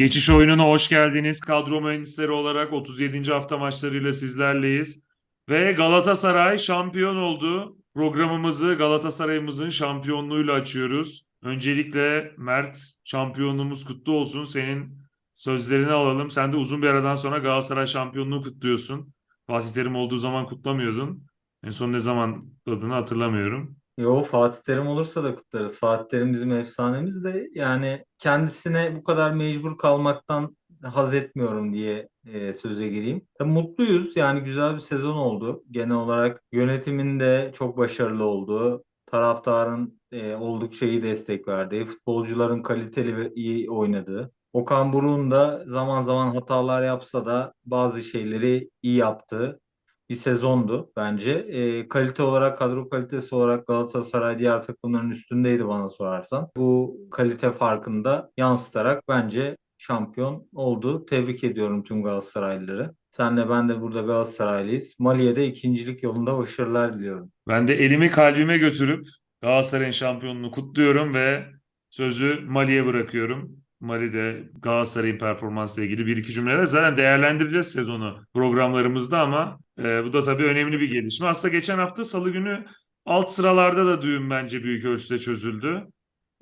Geçiş oyununa hoş geldiniz. Kadro mühendisleri olarak 37. hafta maçlarıyla sizlerleyiz. Ve Galatasaray şampiyon oldu. Programımızı Galatasaray'ımızın şampiyonluğuyla açıyoruz. Öncelikle Mert şampiyonluğumuz kutlu olsun. Senin sözlerini alalım. Sen de uzun bir aradan sonra Galatasaray şampiyonluğu kutluyorsun. Fatih Terim olduğu zaman kutlamıyordun. En son ne zaman adını hatırlamıyorum. Yo Fatih Terim olursa da kutlarız. Fatih Terim bizim efsanemiz de yani kendisine bu kadar mecbur kalmaktan haz etmiyorum diye e, söze gireyim. Tabii mutluyuz yani güzel bir sezon oldu. Genel olarak yönetimin de çok başarılı olduğu, taraftarın e, oldukça iyi destek verdiği, futbolcuların kaliteli ve iyi oynadığı. Okan Buruk'un da zaman zaman hatalar yapsa da bazı şeyleri iyi yaptığı bir sezondu bence. E, kalite olarak, kadro kalitesi olarak Galatasaray diğer takımların üstündeydi bana sorarsan. Bu kalite farkını da yansıtarak bence şampiyon oldu. Tebrik ediyorum tüm Galatasaraylıları. Senle ben de burada Galatasaraylıyız. Maliye'de ikincilik yolunda başarılar diliyorum. Ben de elimi kalbime götürüp Galatasaray'ın şampiyonluğunu kutluyorum ve sözü Mali'ye bırakıyorum. Mali'de Galatasaray'ın performansla ilgili bir iki cümleler zaten değerlendireceğiz sezonu programlarımızda ama e, bu da tabii önemli bir gelişme. Aslında geçen hafta Salı günü alt sıralarda da düğün bence büyük ölçüde çözüldü.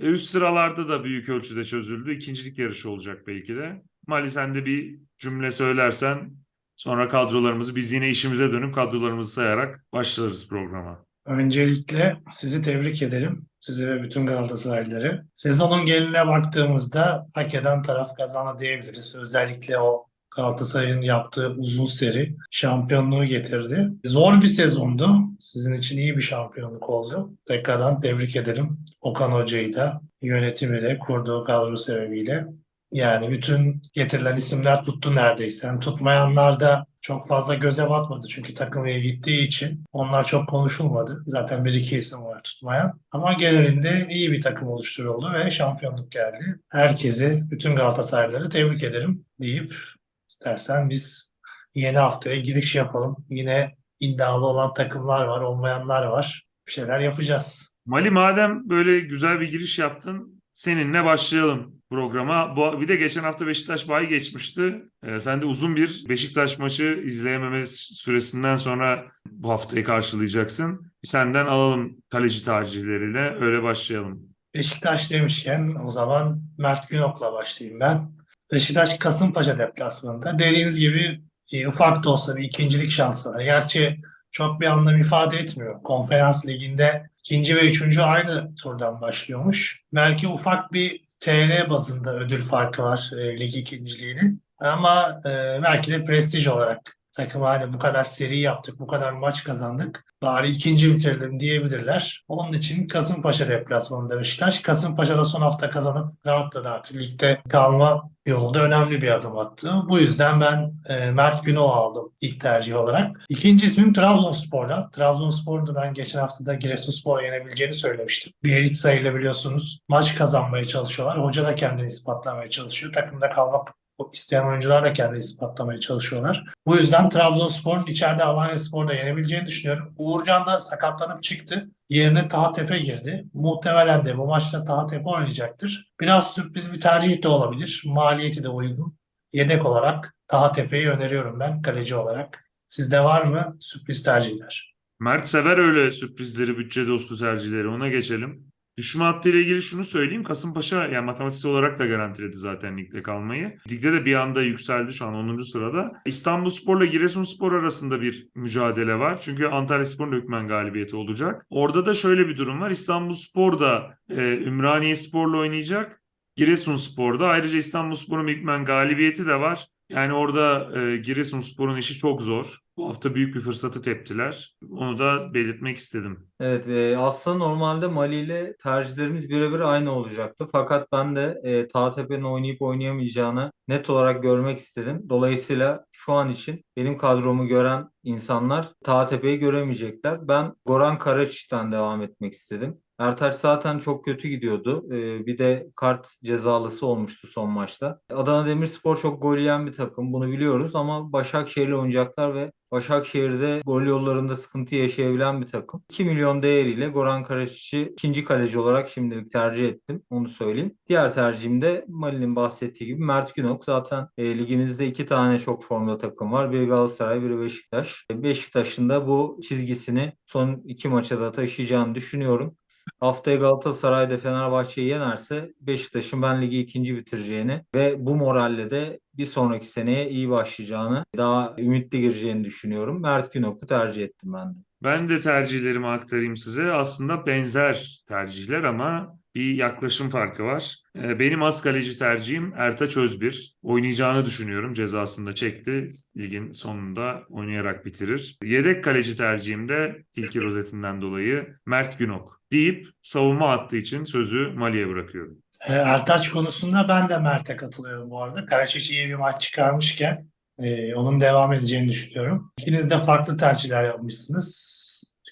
E, üst sıralarda da büyük ölçüde çözüldü. İkincilik yarışı olacak belki de. Mali sen de bir cümle söylersen sonra kadrolarımızı biz yine işimize dönüp kadrolarımızı sayarak başlarız programa. Öncelikle sizi tebrik ederim. Sizi ve bütün Galatasaraylıları. Sezonun geneline baktığımızda hak eden taraf kazandı diyebiliriz. Özellikle o Galatasaray'ın yaptığı uzun seri şampiyonluğu getirdi. Zor bir sezondu. Sizin için iyi bir şampiyonluk oldu. Tekrardan tebrik ederim. Okan Hoca'yı da yönetimi de kurduğu kadro sebebiyle. Yani bütün getirilen isimler tuttu neredeyse. Yani tutmayanlar da çok fazla göze batmadı çünkü takım iyi gittiği için onlar çok konuşulmadı. Zaten bir iki isim var tutmayan. Ama genelinde iyi bir takım oluşturuldu ve şampiyonluk geldi. Herkesi, bütün Galatasaraylıları tebrik ederim deyip istersen biz yeni haftaya giriş yapalım. Yine iddialı olan takımlar var, olmayanlar var. Bir şeyler yapacağız. Mali madem böyle güzel bir giriş yaptın seninle başlayalım programa. Bu, bir de geçen hafta Beşiktaş bayi geçmişti. Ee, sen de uzun bir Beşiktaş maçı izleyememe süresinden sonra bu haftayı karşılayacaksın. Senden alalım kaleci tercihleriyle öyle başlayalım. Beşiktaş demişken o zaman Mert Günok'la başlayayım ben. Beşiktaş Kasımpaşa deplasmanında. Dediğiniz gibi e, ufak da olsa bir ikincilik şansı var. Gerçi çok bir anlam ifade etmiyor. Konferans liginde ikinci ve üçüncü aynı turdan başlıyormuş. Belki ufak bir TL bazında ödül farkı var e, lig ikinciliğinin. Ama e, belki de prestij olarak takım hani bu kadar seri yaptık, bu kadar maç kazandık. Bari ikinci bitirelim diyebilirler. Onun için Kasımpaşa deplasmanında Beşiktaş. Kasımpaşa da son hafta kazanıp rahatladı artık. Ligde kalma yolunda önemli bir adım attı. Bu yüzden ben e, Mert Günok'u aldım ilk tercih olarak. İkinci ismim Trabzonspor'da. Trabzonspor'da ben geçen hafta da Giresunspor'a yenebileceğini söylemiştim. Bir elit sayıyla biliyorsunuz maç kazanmaya çalışıyorlar. Hoca da kendini ispatlamaya çalışıyor. Takımda kalmak isteyen oyuncular da kendini ispatlamaya çalışıyorlar. Bu yüzden Trabzonspor'un içeride Alanyaspor'da yenebileceğini düşünüyorum. Uğurcan da sakatlanıp çıktı. Yerine Tahatepe girdi. Muhtemelen de bu maçta Tahatepe oynayacaktır. Biraz sürpriz bir tercih de olabilir. Maliyeti de uygun. Yedek olarak Tahatepe'yi öneriyorum ben kaleci olarak. Sizde var mı sürpriz tercihler? Mert sever öyle sürprizleri, bütçe dostu tercihleri. Ona geçelim. Düşme hattı ile ilgili şunu söyleyeyim. Kasımpaşa yani matematiksel olarak da garantiledi zaten ligde kalmayı. Ligde de bir anda yükseldi şu an 10. sırada. İstanbulspor'la Giresunspor arasında bir mücadele var. Çünkü Antalyaspor'un hükmen galibiyeti olacak. Orada da şöyle bir durum var. İstanbulspor da e, Ümraniyespor'la oynayacak. Giresunspor'da ayrıca İstanbulspor'un hükmen galibiyeti de var. Yani orada e, Giresunspor'un işi çok zor. Bu hafta büyük bir fırsatı teptiler. Onu da belirtmek istedim. Evet ve aslında normalde Mali ile tercihlerimiz birebir aynı olacaktı. Fakat ben de e, Tahtepe'nin oynayıp oynayamayacağını net olarak görmek istedim. Dolayısıyla şu an için benim kadromu gören insanlar Tahtepe'yi göremeyecekler. Ben Goran Karaçic'den devam etmek istedim. Ertaç zaten çok kötü gidiyordu. Ee, bir de kart cezalısı olmuştu son maçta. Adana Demirspor çok gol yiyen bir takım. Bunu biliyoruz ama Başakşehir'le oynayacaklar ve Başakşehir'de gol yollarında sıkıntı yaşayabilen bir takım. 2 milyon değeriyle Goran Karaçic'i ikinci kaleci olarak şimdilik tercih ettim. Onu söyleyeyim. Diğer tercihim de Mali'nin bahsettiği gibi Mert Günok. Zaten e, ligimizde iki tane çok formda takım var. Biri Galatasaray, biri Beşiktaş. E, Beşiktaş'ın da bu çizgisini son iki maça da taşıyacağını düşünüyorum. Haftaya Galatasaray da Fenerbahçe'yi yenerse Beşiktaş'ın ben ligi ikinci bitireceğini ve bu moralle de bir sonraki seneye iyi başlayacağını, daha ümitli gireceğini düşünüyorum. Mert Günok'u tercih ettim ben de. Ben de tercihlerimi aktarayım size. Aslında benzer tercihler ama bir yaklaşım farkı var. Ee, Benim az kaleci tercihim Ertaç Özbir. Oynayacağını düşünüyorum. Cezasını da çekti. Ligin sonunda oynayarak bitirir. Yedek kaleci tercihim de tilki rozetinden dolayı Mert Günok deyip savunma hattı için sözü Mali'ye bırakıyorum. E, Ertaç konusunda ben de Mert'e katılıyorum bu arada. Karaçiçi iyi bir maç çıkarmışken e, onun devam edeceğini düşünüyorum. İkiniz de farklı tercihler yapmışsınız.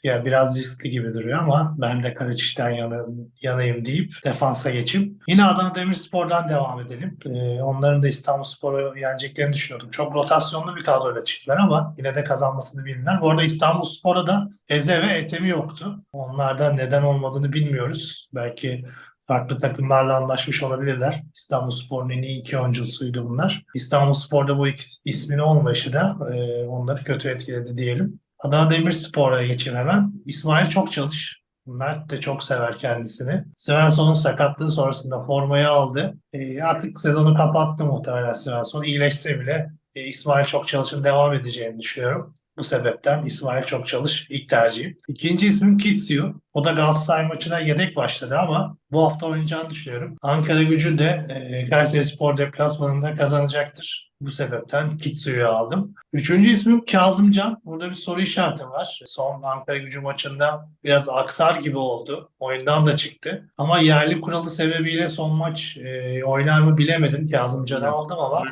Ya biraz riskli gibi duruyor ama ben de Karaçiç'ten yanayım, yanayım deyip defansa geçeyim. Yine Adana Demirspor'dan devam edelim. E, onların da İstanbulspor'u yeneceklerini düşünüyordum. Çok rotasyonlu bir kadroyla çıktılar ama yine de kazanmasını bildiler. Bu arada İstanbulspor'da da Eze ve Etemi yoktu. Onlarda neden olmadığını bilmiyoruz. Belki farklı takımlarla anlaşmış olabilirler. İstanbulspor'un en iyi iki oyuncusuydu bunlar. İstanbulspor'da bu iki ismin olmayışı da e, onları kötü etkiledi diyelim. Adana Demirspor'a geçeyim hemen. İsmail çok çalış. Mert de çok sever kendisini. Svensson'un sakatlığı sonrasında formayı aldı. E, artık sezonu kapattı muhtemelen Svensson. İyileşse bile e, İsmail çok çalışın devam edeceğini düşünüyorum. Bu sebepten İsmail çok çalış ilk tercihim. İkinci ismim Kitsiu. O da Galatasaray maçına yedek başladı ama bu hafta oynayacağını düşünüyorum. Ankara gücü de e, Kayseri Spor deplasmanında kazanacaktır. Bu sebepten Kitsu'yu aldım. Üçüncü ismim Kazımcan. Burada bir soru işaretim var. Son Ankara gücü maçında biraz aksar gibi oldu. Oyundan da çıktı. Ama yerli kuralı sebebiyle son maç e, oynar mı bilemedim. Kazımcan'ı aldım ama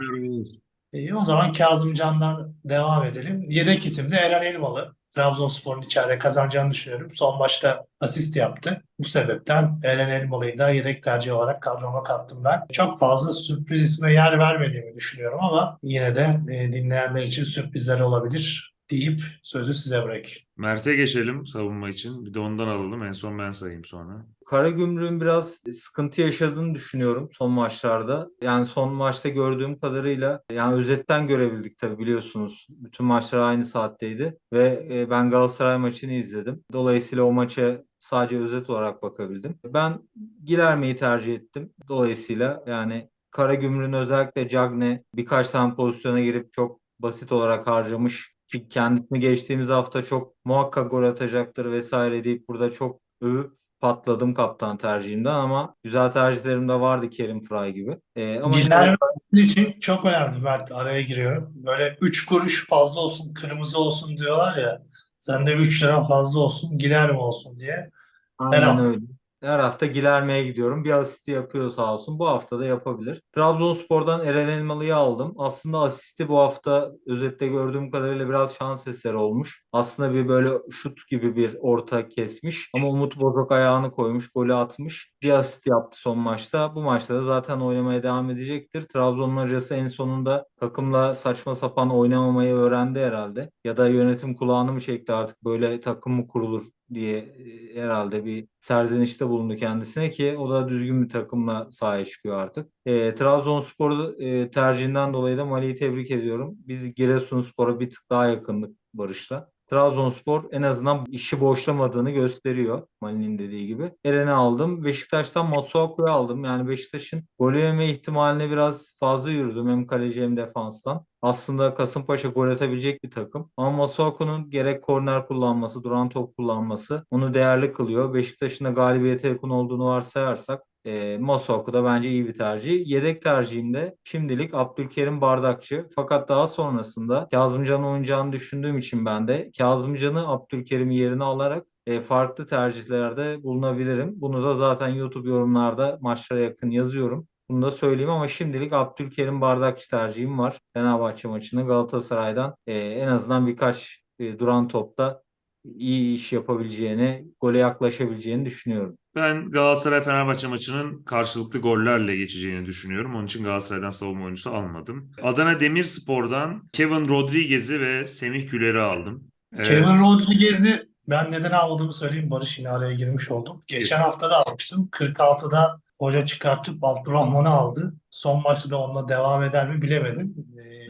İyi, o zaman Kazımcan'dan devam edelim. Yedek isim de Eren Elmalı. Trabzonspor'un içeride kazanacağını düşünüyorum. Son maçta asist yaptı. Bu sebepten Eren Elmalı'yı da yedek tercih olarak kadroma kattım ben. Çok fazla sürpriz isme yer vermediğimi düşünüyorum ama yine de e, dinleyenler için sürprizler olabilir deyip sözü size bırakayım. Mert'e geçelim savunma için. Bir de ondan alalım. En son ben sayayım sonra. Karagümrük'ün biraz sıkıntı yaşadığını düşünüyorum son maçlarda. Yani son maçta gördüğüm kadarıyla yani özetten görebildik tabii biliyorsunuz. Bütün maçlar aynı saatteydi ve e, ben Galatasaray maçını izledim. Dolayısıyla o maça sadece özet olarak bakabildim. Ben Gilerme'yi tercih ettim. Dolayısıyla yani Karagümrük'ün özellikle Cagne birkaç tane pozisyona girip çok basit olarak harcamış ki kendisini geçtiğimiz hafta çok muhakkak gol atacaktır vesaire deyip burada çok övüp patladım kaptan tercihimden ama güzel tercihlerim de vardı Kerim Fry gibi. Ee, ama Giler için çok önemli Mert. Araya giriyorum. Böyle 3 kuruş fazla olsun, kırmızı olsun diyorlar ya. Sen de 3 lira fazla olsun, Giler mi olsun diye. Aynen hafta. öyle. Her hafta Gilerme'ye gidiyorum. Bir asisti yapıyor sağ olsun. Bu hafta da yapabilir. Trabzonspor'dan Eren Elmalı'yı aldım. Aslında asisti bu hafta özette gördüğüm kadarıyla biraz şans eseri olmuş. Aslında bir böyle şut gibi bir orta kesmiş. Ama Umut Bozok ayağını koymuş, golü atmış. Bir asist yaptı son maçta. Bu maçta da zaten oynamaya devam edecektir. Trabzon'un hocası en sonunda takımla saçma sapan oynamamayı öğrendi herhalde. Ya da yönetim kulağını mı çekti artık böyle takım mı kurulur diye e, herhalde bir serzenişte bulundu kendisine ki o da düzgün bir takımla sahaya çıkıyor artık. E, Trabzonspor e, tercihinden dolayı da Mali'yi tebrik ediyorum. Biz Giresunspor'a bir tık daha yakındık Barış'la. Trabzonspor en azından işi boşlamadığını gösteriyor Mali'nin dediği gibi. Eren'i aldım. Beşiktaş'tan Masuaku'yu aldım. Yani Beşiktaş'ın gol yeme ihtimaline biraz fazla yürüdüm hem kaleci hem defanstan. Aslında Kasımpaşa gol atabilecek bir takım. Ama Masuaku'nun gerek korner kullanması, duran top kullanması onu değerli kılıyor. Beşiktaş'ın da galibiyete yakın olduğunu varsayarsak e, Masuaku da bence iyi bir tercih. Yedek tercihimde şimdilik Abdülkerim Bardakçı. Fakat daha sonrasında Kazımcan'ın oynayacağını düşündüğüm için ben de Kazımcan'ı Abdülkerim'in yerine alarak e, farklı tercihlerde bulunabilirim. Bunu da zaten YouTube yorumlarda maçlara yakın yazıyorum. Bunu da söyleyeyim ama şimdilik Abdülkerim Bardakçı tercihim var. Fenerbahçe maçını Galatasaray'dan e, en azından birkaç e, duran topta iyi iş yapabileceğini, gole yaklaşabileceğini düşünüyorum. Ben Galatasaray-Fenerbahçe maçının karşılıklı gollerle geçeceğini düşünüyorum. Onun için Galatasaray'dan savunma oyuncusu almadım. Adana Demirspor'dan Kevin Rodriguez'i ve Semih Güler'i aldım. Ee, Kevin Rodriguez'i ben neden almadığımı söyleyeyim. Barış yine araya girmiş oldum. Geçen hafta da almıştım. 46'da hoca çıkartıp Abdurrahman'ı aldı. Son maçta da onunla devam eder mi bilemedim.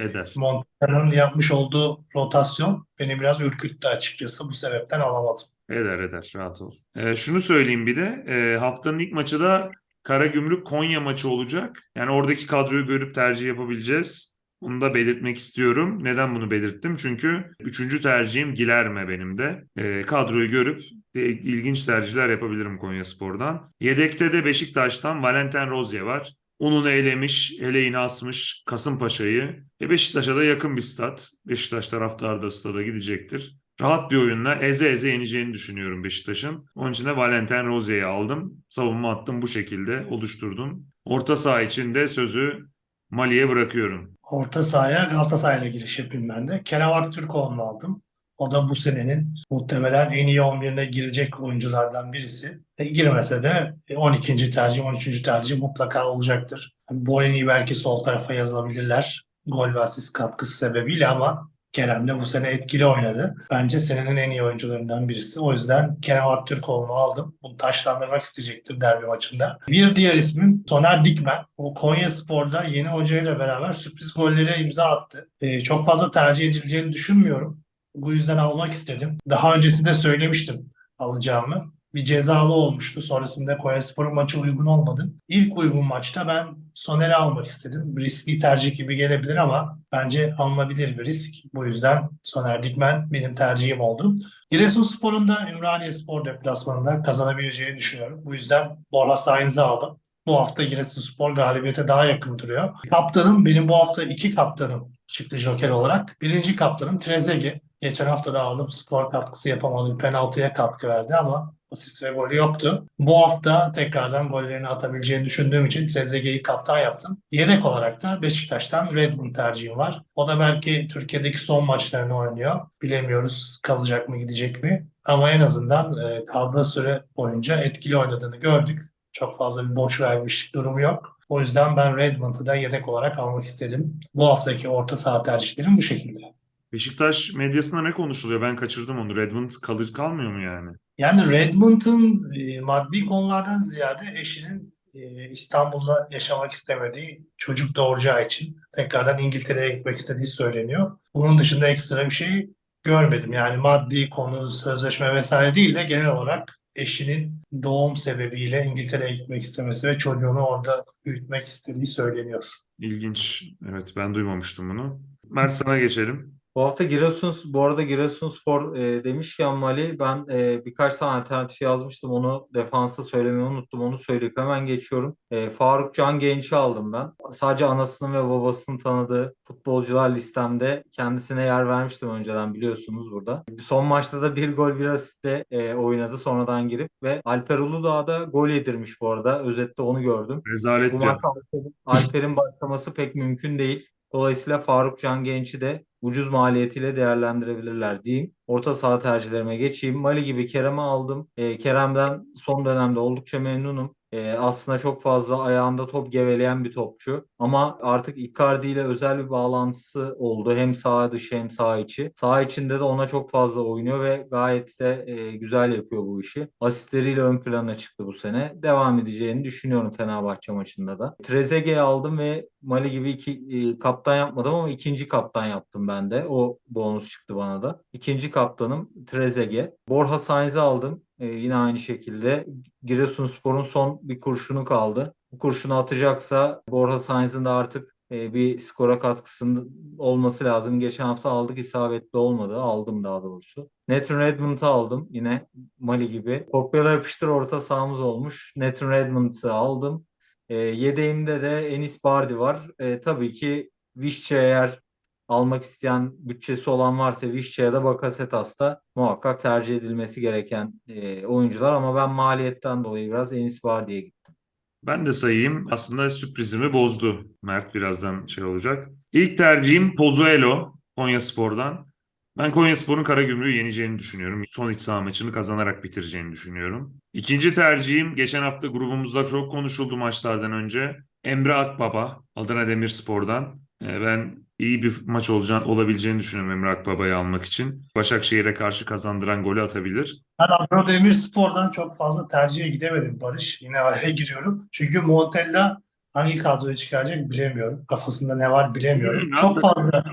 Eder. Montero'nun yapmış olduğu rotasyon beni biraz ürküttü açıkçası. Bu sebepten alamadım. Eder eder rahat ol. Ee, şunu söyleyeyim bir de e, haftanın ilk maçı da Karagümrük Konya maçı olacak. Yani oradaki kadroyu görüp tercih yapabileceğiz. Bunu da belirtmek istiyorum. Neden bunu belirttim? Çünkü üçüncü tercihim Gilerme benim de. Ee, kadroyu görüp de ilginç tercihler yapabilirim Konyaspor'dan. Yedekte de Beşiktaş'tan Valentin Rozier var. Ununu elemiş, eleğini asmış Kasımpaşa'yı. E Beşiktaş'a da yakın bir stat. Beşiktaş taraftarı da stada gidecektir. Rahat bir oyunla eze eze yeneceğini düşünüyorum Beşiktaş'ın. Onun için de Valentin Rozier'i aldım. Savunma hattım bu şekilde oluşturdum. Orta saha için de sözü Mali'ye bırakıyorum. Orta sahaya Galatasaray'la giriş yapayım ben de. Kerem Aktürkoğlu'nu aldım. O da bu senenin muhtemelen en iyi 11'ine girecek oyunculardan birisi. E, girmese de 12. tercih, 13. tercih mutlaka olacaktır. Bolini belki sol tarafa yazılabilirler. Gol ve asist katkısı sebebiyle ama Kerem de bu sene etkili oynadı. Bence senenin en iyi oyuncularından birisi. O yüzden Kerem Aktürkoğlu'nu aldım. Bunu taşlandırmak isteyecektir derbi maçında. Bir diğer ismim Soner Dikmen. O Konya Spor'da yeni hocayla beraber sürpriz gollere imza attı. Ee, çok fazla tercih edileceğini düşünmüyorum. Bu yüzden almak istedim. Daha öncesinde söylemiştim alacağımı. Bir cezalı olmuştu. Sonrasında Konyaspor'un maçı uygun olmadı. İlk uygun maçta ben Soner'i almak istedim. Riskli tercih gibi gelebilir ama bence alınabilir bir risk. Bu yüzden Soner Dikmen benim tercihim oldu. Giresunspor'un da Ümraniye Spor deplasmanında kazanabileceğini düşünüyorum. Bu yüzden Borja Sainz'i aldım. Bu hafta Giresunspor galibiyete daha yakın duruyor. Kaptanım benim bu hafta iki kaptanım çıktı joker olarak. Birinci kaptanım Trezeguet. Geçen hafta da aldım. Skor katkısı yapamadım. Penaltıya katkı verdi ama asist ve golü yoktu. Bu hafta tekrardan gollerini atabileceğini düşündüğüm için Trezeguet'i kaptan yaptım. Yedek olarak da Beşiktaş'tan Redmond tercihim var. O da belki Türkiye'deki son maçlarını oynuyor. Bilemiyoruz kalacak mı gidecek mi. Ama en azından e, kaldığı süre boyunca etkili oynadığını gördük. Çok fazla bir boş vermişlik durumu yok. O yüzden ben Redmond'u da yedek olarak almak istedim. Bu haftaki orta saha tercihlerim bu şekilde. Beşiktaş medyasında ne konuşuluyor? Ben kaçırdım onu. Redmond kalır kalmıyor mu yani? Yani Redmond'un e, maddi konulardan ziyade eşinin e, İstanbul'da yaşamak istemediği, çocuk doğuracağı için tekrardan İngiltere'ye gitmek istediği söyleniyor. Bunun dışında ekstra bir şey görmedim. Yani maddi konu, sözleşme vesaire değil de genel olarak eşinin doğum sebebiyle İngiltere'ye gitmek istemesi ve çocuğunu orada büyütmek istediği söyleniyor. İlginç. Evet ben duymamıştım bunu. Mert sana geçelim. Bu hafta Giresun, bu arada Giresunspor e, demişken Mali ben e, birkaç tane alternatif yazmıştım. Onu defansa söylemeyi unuttum. Onu söyleyip hemen geçiyorum. E, Faruk Can Genç'i aldım ben. Sadece anasının ve babasının tanıdığı futbolcular listemde kendisine yer vermiştim önceden biliyorsunuz burada. Son maçta da bir gol bir asistle e, oynadı sonradan girip ve Alper Uludağ da gol yedirmiş bu arada. Özette onu gördüm. Rezalet Bu maçta Alper'in başlaması pek mümkün değil. Dolayısıyla Faruk Can Genç'i de ucuz maliyetiyle değerlendirebilirler diyeyim. Orta saha tercihlerime geçeyim. Mali gibi Kerem'i aldım. Ee, Kerem'den son dönemde oldukça memnunum. Ee, aslında çok fazla ayağında top geveleyen bir topçu. Ama artık Icardi ile özel bir bağlantısı oldu. Hem saha dışı hem saha içi. Saha içinde de ona çok fazla oynuyor ve gayet de e, güzel yapıyor bu işi. Asistleriyle ön plana çıktı bu sene. Devam edeceğini düşünüyorum Fenerbahçe maçında da. Trezeguet'i aldım ve Mali gibi iki e, kaptan yapmadım ama ikinci kaptan yaptım ben de. O bonus çıktı bana da. İkinci kaptanım Trezeguet. Borja Sainz'i aldım. E, yine aynı şekilde Giresunspor'un son bir kurşunu kaldı. Bu kurşunu atacaksa Borja Sainz'in de artık e, bir skora katkısının olması lazım. Geçen hafta aldık isabetli olmadı. Aldım daha doğrusu. Nathan Redmond'u aldım yine Mali gibi. Kopyala yapıştır orta sahamız olmuş. Nathan Redmond'u aldım. E, yedeğimde de Enis Bardi var. E, tabii ki Vişça eğer almak isteyen bütçesi olan varsa Vişça ya da Bakasetas da muhakkak tercih edilmesi gereken e, oyuncular ama ben maliyetten dolayı biraz Enis Bardi'ye gittim. Ben de sayayım. Aslında sürprizimi bozdu. Mert birazdan şey olacak. İlk tercihim Pozuelo Konyaspor'dan. Ben Konyaspor'un Karagümrük'ü yeneceğini düşünüyorum. Son iç saha maçını kazanarak bitireceğini düşünüyorum. İkinci tercihim geçen hafta grubumuzda çok konuşuldu maçlardan önce. Emre Akbaba Adana Demirspor'dan. Ee, Ben iyi bir maç olacağını, olabileceğini düşünüyorum Emre Akbaba'yı almak için. Başakşehir'e karşı kazandıran golü atabilir. Ben Adana Demirspor'dan çok fazla tercihe gidemedim Barış. Yine araya giriyorum. Çünkü Montella hangi kadroyu çıkaracak bilemiyorum. Kafasında ne var bilemiyorum. Hmm, Çok fazla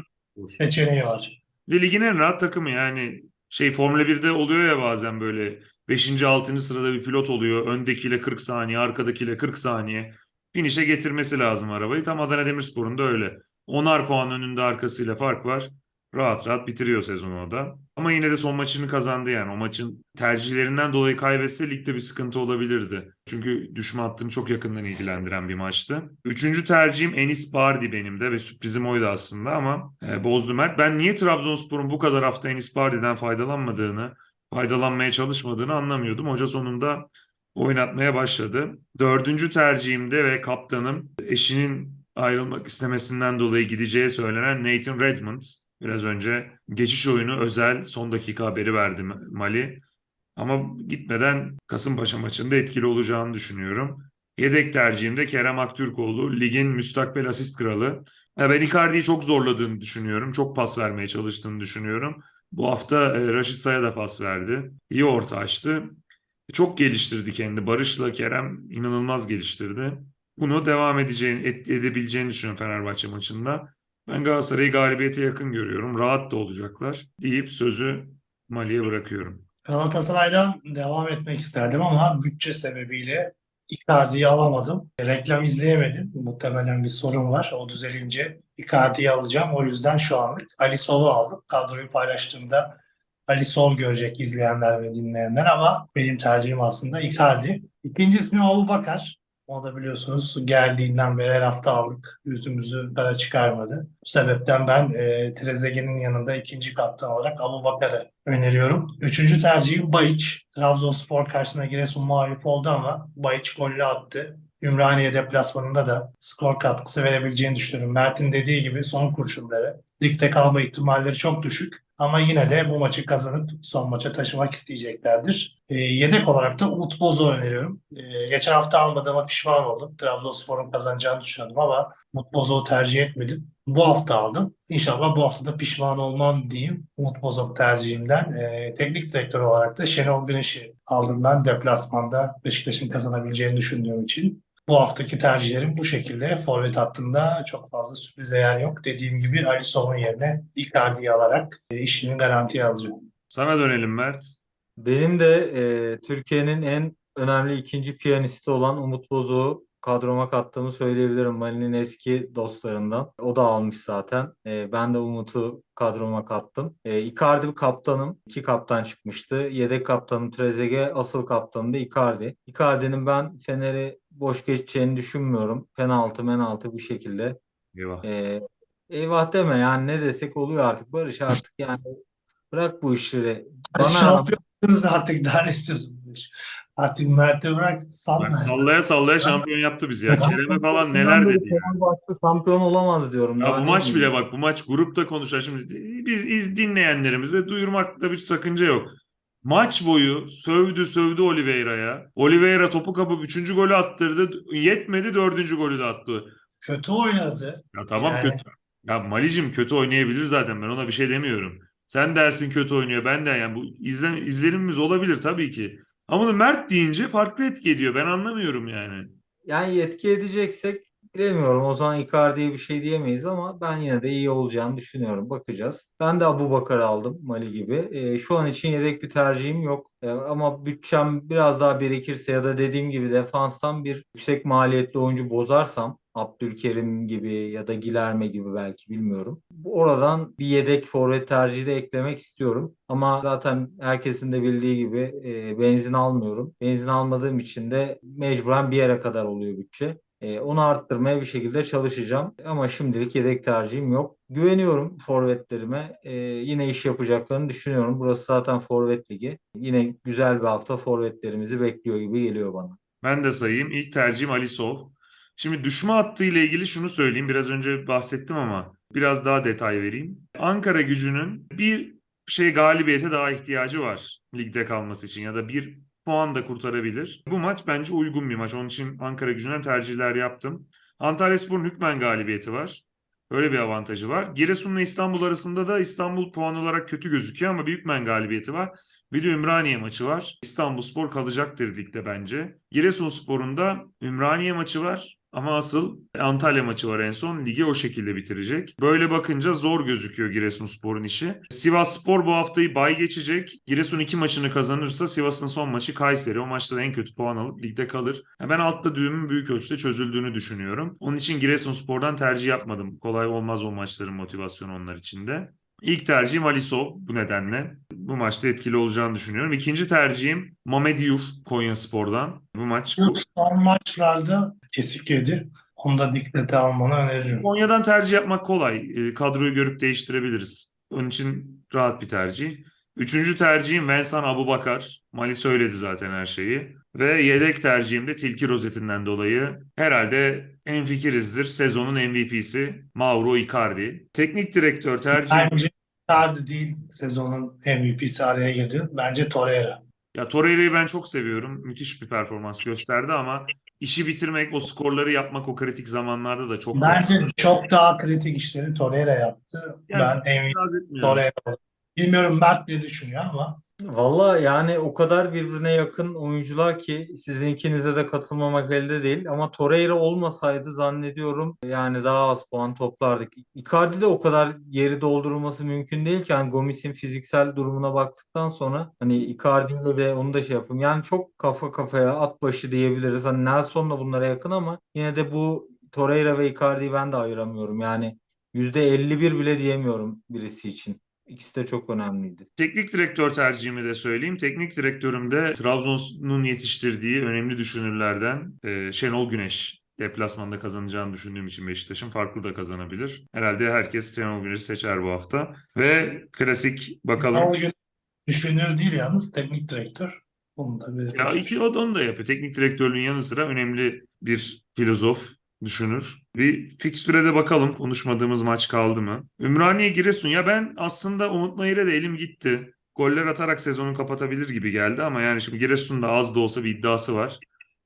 seçeneği var. Ligin en rahat takımı yani şey Formula 1'de oluyor ya bazen böyle 5. 6. sırada bir pilot oluyor. Öndekiyle 40 saniye, arkadakiyle 40 saniye. Finish'e getirmesi lazım arabayı. Tam Adana Demirspor'un da öyle. 10'ar puan önünde arkasıyla fark var. Rahat rahat bitiriyor sezonu o da. Ama yine de son maçını kazandı yani. O maçın tercihlerinden dolayı kaybetse ligde bir sıkıntı olabilirdi. Çünkü düşme hattını çok yakından ilgilendiren bir maçtı. Üçüncü tercihim Enis Bardi benim de ve sürprizim oydu aslında ama e, bozdu Mert. Ben niye Trabzonspor'un bu kadar hafta Enis Bardi'den faydalanmadığını, faydalanmaya çalışmadığını anlamıyordum. Hoca sonunda oynatmaya başladı. Dördüncü tercihimde ve kaptanım eşinin ayrılmak istemesinden dolayı gideceği söylenen Nathan Redmond. Biraz önce geçiş oyunu özel son dakika haberi verdi Mali. Ama gitmeden Kasımpaşa maçında etkili olacağını düşünüyorum. Yedek tercihim de Kerem Aktürkoğlu. Ligin müstakbel asist kralı. Ya ben Icardi'yi çok zorladığını düşünüyorum. Çok pas vermeye çalıştığını düşünüyorum. Bu hafta e, Raşit Say'a da pas verdi. İyi orta açtı. Çok geliştirdi kendini. Barış'la Kerem inanılmaz geliştirdi. Bunu devam edeceğini, edebileceğini düşünüyorum Fenerbahçe maçında. Ben Galatasaray'ı galibiyete yakın görüyorum. Rahat da olacaklar deyip sözü Mali'ye bırakıyorum. Galatasaray'dan devam etmek isterdim ama bütçe sebebiyle Icardi'yi alamadım. Reklam izleyemedim. Muhtemelen bir sorun var. O düzelince Icardi'yi alacağım. O yüzden şu anlık Ali Sol'u aldım. Kadroyu paylaştığımda Ali Sol görecek izleyenler ve dinleyenler ama benim tercihim aslında Icardi. İkinci ismi Abu Bakar. O da biliyorsunuz geldiğinden beri her hafta aldık. Yüzümüzü kara çıkarmadı. Bu sebepten ben e, Trezeguet'in yanında ikinci kaptan olarak Abu Bakar'ı öneriyorum. Üçüncü tercihim Bayiç. Trabzonspor karşısında Giresun mağlup oldu ama Bayiç gollü attı. Ümraniye deplasmanında da skor katkısı verebileceğini düşünüyorum. Mert'in dediği gibi son kurşunları. Ligde kalma ihtimalleri çok düşük. Ama yine de bu maçı kazanıp son maça taşımak isteyeceklerdir. E, yedek olarak da Umut Boz'u öneriyorum. E, geçen hafta almadığıma pişman oldum. Trabzonspor'un kazanacağını düşünüyordum ama Umut Boz'u tercih etmedim. Bu hafta aldım. İnşallah bu hafta da pişman olmam diyeyim. Umut Bozok tercihimden. E, teknik direktör olarak da Şenol Güneş'i aldım ben deplasmanda Beşiktaş'ın kazanabileceğini düşündüğüm için. Bu haftaki tercihlerim bu şekilde. Forvet hattında çok fazla sürprize yer yok. Dediğim gibi Alisson'un yerine Icardi'yi alarak e, işini garantiye alacağım. Sana dönelim Mert. Benim de e, Türkiye'nin en önemli ikinci piyanisti olan Umut Bozok'u kadroma kattığımı söyleyebilirim. Mali'nin eski dostlarından. O da almış zaten. E, ben de Umut'u kadroma kattım. E, Icardi kaptanım. İki kaptan çıkmıştı. Yedek kaptanım Trezeguet, asıl kaptanım da Icardi. Icardi'nin ben Fener'i boş geçeceğini düşünmüyorum. Penaltı menaltı bir şekilde. Eyvah. E, eyvah deme yani ne desek oluyor artık Barış artık yani bırak bu işleri. Bana Şampiyonluğunuz artık daha ne istiyorsunuz? Artık Mert'i bırak Mert. sallaya sallaya şampiyon yaptı bizi ya. Kerem'e falan neler dedi ya. Fenerbahçe şampiyon olamaz diyorum. Ya Daha bu ne maç diyeyim? bile bak bu maç grupta konuşan şimdi biz iz dinleyenlerimize duyurmakta bir sakınca yok. Maç boyu sövdü sövdü Oliveira'ya. Oliveira topu kapıp 3. golü attırdı. Yetmedi 4. golü de attı. Kötü oynadı. Ya tamam Yani- kötü. Ya Mali'cim kötü oynayabilir zaten ben ona bir şey demiyorum. Sen dersin kötü oynuyor ben de yani bu izlen, izlenimimiz olabilir tabii ki. Ama bunu Mert deyince farklı etki ediyor. Ben anlamıyorum yani. Yani yetki edeceksek bilemiyorum. O zaman Icardi'ye bir şey diyemeyiz ama ben yine de iyi olacağını düşünüyorum. Bakacağız. Ben de Abu Bakar'ı aldım Mali gibi. E, şu an için yedek bir tercihim yok. E, ama bütçem biraz daha birikirse ya da dediğim gibi defanstan bir yüksek maliyetli oyuncu bozarsam Abdülkerim gibi ya da Gilerme gibi belki bilmiyorum. Oradan bir yedek forvet tercihi de eklemek istiyorum. Ama zaten herkesin de bildiği gibi e, benzin almıyorum. Benzin almadığım için de mecburen bir yere kadar oluyor bütçe. E, onu arttırmaya bir şekilde çalışacağım. Ama şimdilik yedek tercihim yok. Güveniyorum forvetlerime. E, yine iş yapacaklarını düşünüyorum. Burası zaten forvet ligi. Yine güzel bir hafta forvetlerimizi bekliyor gibi geliyor bana. Ben de sayayım. İlk tercihim Alisov. Şimdi düşme hattı ile ilgili şunu söyleyeyim. Biraz önce bahsettim ama biraz daha detay vereyim. Ankara gücünün bir şey galibiyete daha ihtiyacı var ligde kalması için ya da bir puan da kurtarabilir. Bu maç bence uygun bir maç. Onun için Ankara gücünden tercihler yaptım. Antalyaspor'un hükmen galibiyeti var. Öyle bir avantajı var. Giresun'la İstanbul arasında da İstanbul puan olarak kötü gözüküyor ama bir hükmen galibiyeti var. Bir de Ümraniye maçı var. İstanbulspor kalacaktır ligde bence. Giresunspor'un da Ümraniye maçı var. Ama asıl Antalya maçı var en son. Ligi o şekilde bitirecek. Böyle bakınca zor gözüküyor Giresunspor'un işi. Sivasspor bu haftayı bay geçecek. Giresun iki maçını kazanırsa Sivas'ın son maçı Kayseri. O maçta da en kötü puan alıp ligde kalır. Ben altta düğümün büyük ölçüde çözüldüğünü düşünüyorum. Onun için Giresunspor'dan tercih yapmadım. Kolay olmaz o maçların motivasyonu onlar için de. İlk tercihim Alisov bu nedenle. Bu maçta etkili olacağını düşünüyorum. İkinci tercihim Mamed Diouf Konyaspor'dan. Bu maç Son maçlarda kesik yedi. Onu da dikkate almanı öneririm. Konya'dan tercih yapmak kolay. E, kadroyu görüp değiştirebiliriz. Onun için rahat bir tercih. Üçüncü tercihim Vensan Abubakar. Mali söyledi zaten her şeyi. Ve yedek tercihim de Tilki rozetinden dolayı herhalde en fikirizdir. Sezonun MVP'si Mauro Icardi. Teknik direktör tercihim Bence Icardi değil sezonun MVP'si araya girdi. Bence Torreira. Ya Torreira'yı ben çok seviyorum. Müthiş bir performans gösterdi ama işi bitirmek, o skorları yapmak o kritik zamanlarda da çok Bence çok daha kritik işleri Torreira yaptı. Yani ben MVP. Torreira. Bilmiyorum Mert ne düşünüyor ama Valla yani o kadar birbirine yakın oyuncular ki sizin ikinize de katılmamak elde değil. Ama Torreira olmasaydı zannediyorum yani daha az puan toplardık. Icardi de o kadar yeri doldurulması mümkün değil ki. Yani Gomis'in fiziksel durumuna baktıktan sonra hani Icardi'yle de onu da şey yapayım. Yani çok kafa kafaya at başı diyebiliriz. Hani Nelson da bunlara yakın ama yine de bu Torreira ve Icardi'yi ben de ayıramıyorum. Yani %51 bile diyemiyorum birisi için. İkisi de çok önemliydi. Teknik direktör tercihimi de söyleyeyim. Teknik direktörüm de Trabzon'un yetiştirdiği önemli düşünürlerden e, Şenol Güneş. Deplasmanda kazanacağını düşündüğüm için Beşiktaş'ın farklı da kazanabilir. Herhalde herkes Şenol Güneş'i seçer bu hafta. Ve klasik bakalım. gün düşünür değil yalnız teknik direktör. Bunu da. Ya iki o da onu da yapıyor. Teknik direktörlüğün yanı sıra önemli bir filozof, düşünür. Bir fikstüre bakalım konuşmadığımız maç kaldı mı? Ümraniye Giresun ya ben aslında Umut Nayır'a da elim gitti. Goller atarak sezonu kapatabilir gibi geldi ama yani şimdi Giresun'da az da olsa bir iddiası var.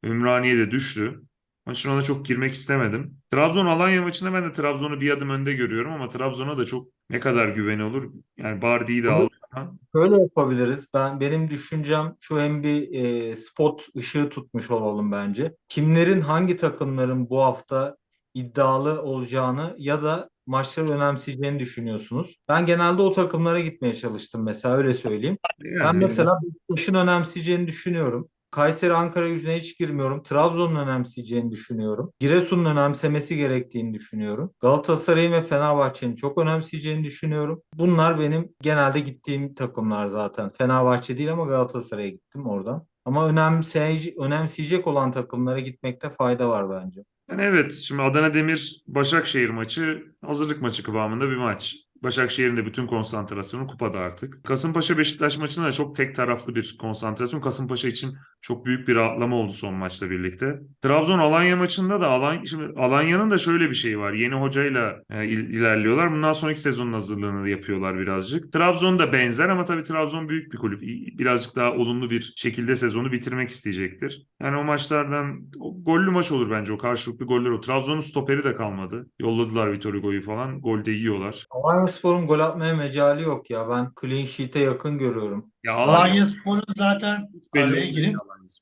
Ümraniye de düştü. Maçın ona çok girmek istemedim. Trabzon Alanya maçında ben de Trabzon'u bir adım önde görüyorum ama Trabzon'a da çok ne kadar güveni olur? Yani Bardi'yi de aldı ama Şöyle yapabiliriz. Ben benim düşüncem şu hem bir e, spot ışığı tutmuş olalım bence. Kimlerin hangi takımların bu hafta iddialı olacağını ya da maçları önemseyeceğini düşünüyorsunuz. Ben genelde o takımlara gitmeye çalıştım mesela öyle söyleyeyim. Ben yani mesela Beşiktaş'ın önemseyeceğini düşünüyorum. Kayseri Ankara gücüne hiç girmiyorum. Trabzon'un önemseyeceğini düşünüyorum. Giresun'un önemsemesi gerektiğini düşünüyorum. Galatasaray'ın ve Fenerbahçe'nin çok önemseyeceğini düşünüyorum. Bunlar benim genelde gittiğim takımlar zaten. Fenerbahçe değil ama Galatasaray'a gittim oradan. Ama önemseyecek, önemseyecek olan takımlara gitmekte fayda var bence. Yani evet şimdi Adana Demir Başakşehir maçı hazırlık maçı kıvamında bir maç. Başakşehir'in de bütün konsantrasyonu kupada artık. Kasımpaşa Beşiktaş maçında da çok tek taraflı bir konsantrasyon. Kasımpaşa için çok büyük bir rahatlama oldu son maçla birlikte. Trabzon Alanya maçında da Alanya şimdi Alanya'nın da şöyle bir şeyi var. Yeni hocayla e, il- ilerliyorlar. Bundan sonraki sezonun hazırlığını yapıyorlar birazcık. Trabzon da benzer ama tabii Trabzon büyük bir kulüp. Birazcık daha olumlu bir şekilde sezonu bitirmek isteyecektir. Yani o maçlardan o gollü maç olur bence o karşılıklı goller olur. Trabzon'un stoperi de kalmadı. Yolladılar Vitor Hugo'yu falan. Gol de yiyorlar. Alanyaspor'un gol atmaya mecali yok ya. Ben clean sheet'e yakın görüyorum. Ya Alanya Spor'un zaten belli araya girip.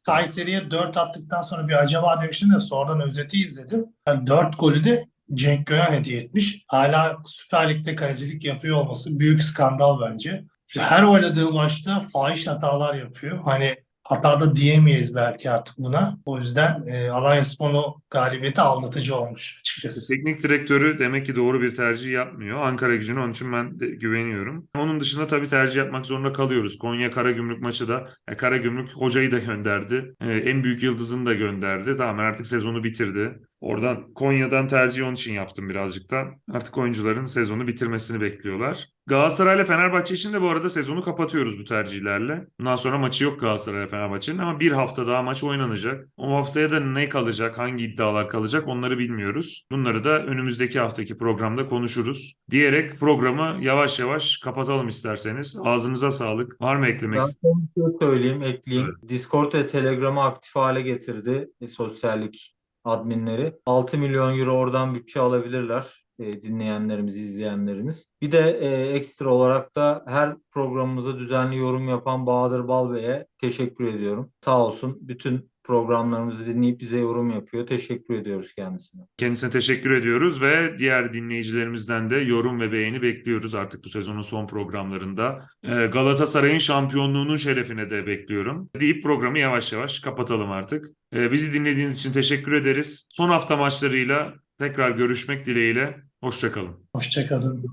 Kayseri'ye 4 attıktan sonra bir acaba demiştim de sonradan özeti izledim. Yani 4 golü de Cenk Göğen hediye etmiş. Hala Süper Lig'de kalecilik yapıyor olması büyük skandal bence. Her oynadığı maçta fahiş hatalar yapıyor. Hani hata da diyemeyiz belki artık buna. O yüzden e, Alanyaspor'un o galibiyeti aldatıcı olmuş açıkçası. Teknik direktörü demek ki doğru bir tercih yapmıyor. Ankara gücüne onun için ben de güveniyorum. Onun dışında tabii tercih yapmak zorunda kalıyoruz. Konya Karagümrük maçı da e, Karagümrük hocayı da gönderdi. E, en büyük yıldızını da gönderdi. Tamam artık sezonu bitirdi. Oradan Konya'dan tercih onun için yaptım birazcık da. Artık oyuncuların sezonu bitirmesini bekliyorlar. Galatasaray ile Fenerbahçe için de bu arada sezonu kapatıyoruz bu tercihlerle. Bundan sonra maçı yok Galatasaray ile Fenerbahçe'nin ama bir hafta daha maç oynanacak. O haftaya da ne kalacak, hangi iddialar kalacak onları bilmiyoruz. Bunları da önümüzdeki haftaki programda konuşuruz. Diyerek programı yavaş yavaş kapatalım isterseniz. Ağzınıza sağlık. Var mı eklemek Ben son şey söyleyeyim, ekleyeyim. Discord ve Telegram'ı aktif hale getirdi e, sosyallik adminleri. 6 milyon euro oradan bütçe alabilirler e, dinleyenlerimiz, izleyenlerimiz. Bir de e, ekstra olarak da her programımıza düzenli yorum yapan Bahadır Balbey'e teşekkür ediyorum. Sağ olsun bütün programlarımızı dinleyip bize yorum yapıyor. Teşekkür ediyoruz kendisine. Kendisine teşekkür ediyoruz ve diğer dinleyicilerimizden de yorum ve beğeni bekliyoruz artık bu sezonun son programlarında. Ee, Galatasaray'ın şampiyonluğunun şerefine de bekliyorum. Deyip programı yavaş yavaş kapatalım artık. Ee, bizi dinlediğiniz için teşekkür ederiz. Son hafta maçlarıyla tekrar görüşmek dileğiyle. Hoşçakalın. Hoşçakalın.